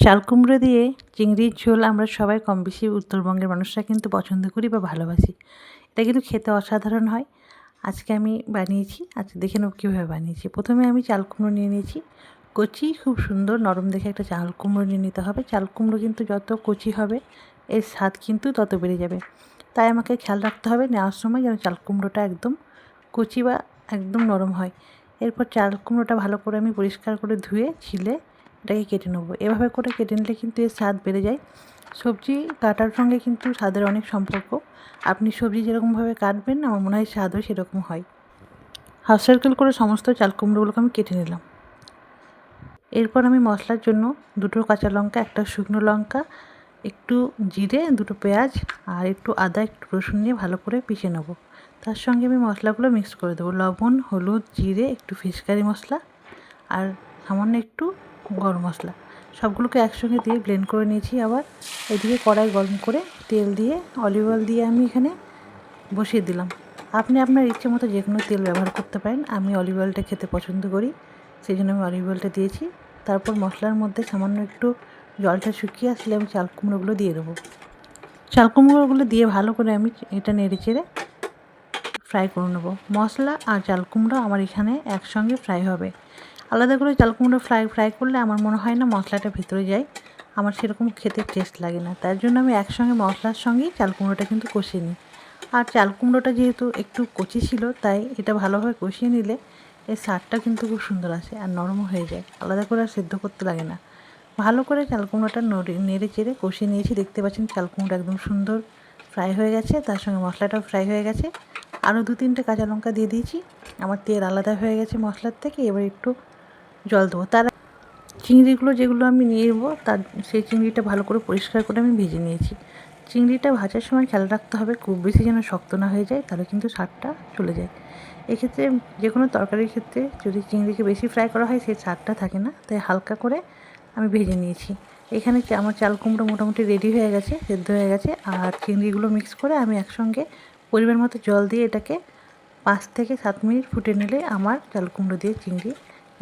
চাল কুমড়ো দিয়ে চিংড়ির ঝোল আমরা সবাই কম বেশি উত্তরবঙ্গের মানুষরা কিন্তু পছন্দ করি বা ভালোবাসি। এটা কিন্তু খেতে অসাধারণ হয়। আজকে আমি বানিয়েছি, আজকে দেখে নেব কীভাবে বানিয়েছি। প্রথমে আমি চাল কুমড়ো নিয়ে নিয়েছি। কচি খুব সুন্দর, নরম দেখে একটা চাল কুমড়ো নিয়ে নিতে হবে। চাল কুমড়ো কিন্তু যত কচি হবে, এর স্বাদ কিন্তু তত বেড়ে যাবে। তাই আমাকে খেয়াল রাখতে হবে নেওয়ার সময় যেন চাল কুমড়োটা একদম কচি বা একদম নরম হয়। এরপর চাল কুমড়োটা ভালো করে আমি পরিষ্কার করে ধুয়ে, ছিলে এটাকে কেটে নেব। এভাবে করে কেটে নিলে কিন্তু এর স্বাদ বেড়ে যায়। সবজি কাটার সঙ্গে কিন্তু স্বাদের অনেক সম্পর্ক। আপনি সবজি যেরকমভাবে কাটবেন, আমার মনে হয় স্বাদও সেরকম হয়। হাফ সার্কেল করে সমস্ত চাল কুমড়োগুলোকে আমি কেটে নিলাম। এরপর আমি মশলার জন্য দুটো কাঁচা লঙ্কা, একটা শুকনো লঙ্কা, একটু জিরে, দুটো পেঁয়াজ আর একটু আদা, একটু রসুন নিয়ে ভালো করে পিষে নেব। তার সঙ্গে আমি মশলাগুলো মিক্স করে দেবো। লবণ, হলুদ, জিরে, একটু ফিসকারি মশলা আর সামান্য একটু গরম মশলা। সবগুলোকে একসঙ্গে দিয়ে ব্লেন্ড করে নিয়েছি আবার। এদিকে কড়াই গরম করে তেল দিয়ে অলিভ অয়েল দিয়ে আমি এখানে বসিয়ে দিলাম। আপনি আপনার ইচ্ছে মতো যে কোনো তেল ব্যবহার করতে পারেন। আমি অলিভ অয়েলটা খেতে পছন্দ করি সেই জন্য আমি অলিভ অয়েলটা দিয়েছি। তারপর মশলার মধ্যে সামান্য একটু জলটা শুকিয়ে আসলে আমি চাল কুমড়োগুলো দিয়ে দেবো। চাল কুমড়োগুলো দিয়ে ভালো করে আমি এটা নেড়ে চেড়ে ফ্রাই করে নেব। মশলা আর চাল কুমড়ো আমার এখানে একসঙ্গে ফ্রাই হবে। আলাদা করে চাল কুমড়ো ফ্রাই ফ্রাই করলে আমার মনে হয় না মশলাটা ভেতরে যায়। আমার সেরকম খেতে টেস্ট লাগে না। তার জন্য আমি একসঙ্গে মশলার সঙ্গেই চাল কুমড়োটা কিন্তু কষিয়ে নিই। আর চাল কুমড়োটা যেহেতু একটু কচি ছিল, তাই এটা ভালোভাবে কষিয়ে নিলে এর স্বাদটা কিন্তু খুব সুন্দর আসে আর নরমও হয়ে যায়। আলাদা করে আর সেদ্ধ করতে লাগে না। ভালো করে চাল কুমড়োটা নেড়ে চেড়ে কষিয়ে নিয়েছি। দেখতে পাচ্ছেন চাল কুমড়ো একদম সুন্দর ফ্রাই হয়ে গেছে, তার সঙ্গে মশলাটাও ফ্রাই হয়ে গেছে। আরও দু তিনটে কাঁচা লঙ্কা দিয়ে দিয়েছি। আমার তেল আলাদা হয়ে গেছে মশলার থেকে। এবার একটু জল দেবো। তার চিংড়িগুলো যেগুলো আমি নিয়ে নেব, তার সেই চিংড়িটা ভালো করে পরিষ্কার করে আমি ভেজে নিয়েছি। চিংড়িটা ভাজার সময় খেয়াল রাখতে হবে, খুব বেশি যেন শক্ত না হয়ে যায়, তাহলে কিন্তু স্বাদটা চলে যায়। এক্ষেত্রে যে কোনো তরকারির ক্ষেত্রে যদি চিংড়িকে বেশি ফ্রাই করা হয়, সেই স্বাদটা থাকে না, তাই হালকা করে আমি ভেজে নিয়েছি। এখানে আমার চাল কুমড়ো মোটামুটি রেডি হয়ে গেছে, সেদ্ধ হয়ে গেছে, আর চিংড়িগুলো মিক্স করে আমি একসঙ্গে পরিমাণ মতো জল দিয়ে এটাকে পাঁচ থেকে সাত মিনিট ফুটে নিলে আমার চাল কুমড়ো দিয়ে চিংড়ি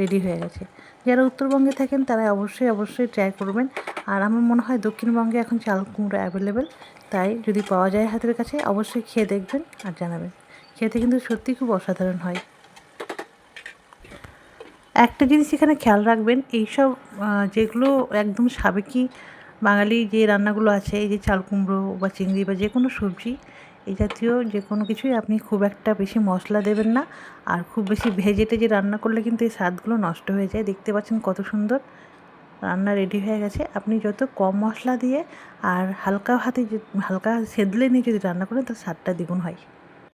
রেডি হয়ে গেছে। যারা উত্তরবঙ্গে থাকেন তারা অবশ্যই অবশ্যই ট্রাই করবেন। আর আমার মনে হয় দক্ষিণবঙ্গে এখন চাল কুমড়ো অ্যাভেলেবেল তাই যদি পাওয়া যায় হাতের কাছে, অবশ্যই খেয়ে দেখবেন আর জানাবেন। খেতে কিন্তু সত্যি খুব অসাধারণ হয়। একটা জিনিস এখানে খেয়াল রাখবেন, এইসব যেগুলো একদম সাবেকি বাঙালি যে রান্নাগুলো আছে, এই যে চাল কুমড়ো বা চিংড়ি বা যে কোনো সবজি এই জাতীয় যে কোনো কিছুই আপনি খুব একটা বেশি মশলা দেবেন না। আর খুব বেশি ভেজে টেজে রান্না করলে কিন্তু এই স্বাদগুলো নষ্ট হয়ে যায়। দেখতে পাচ্ছেন কত সুন্দর রান্না রেডি হয়ে গেছে। আপনি যত কম মশলা দিয়ে আর হালকা হাতে হালকা সেদলে নিয়ে যদি রান্না করেন তার স্বাদটা দ্বিগুণ হয়।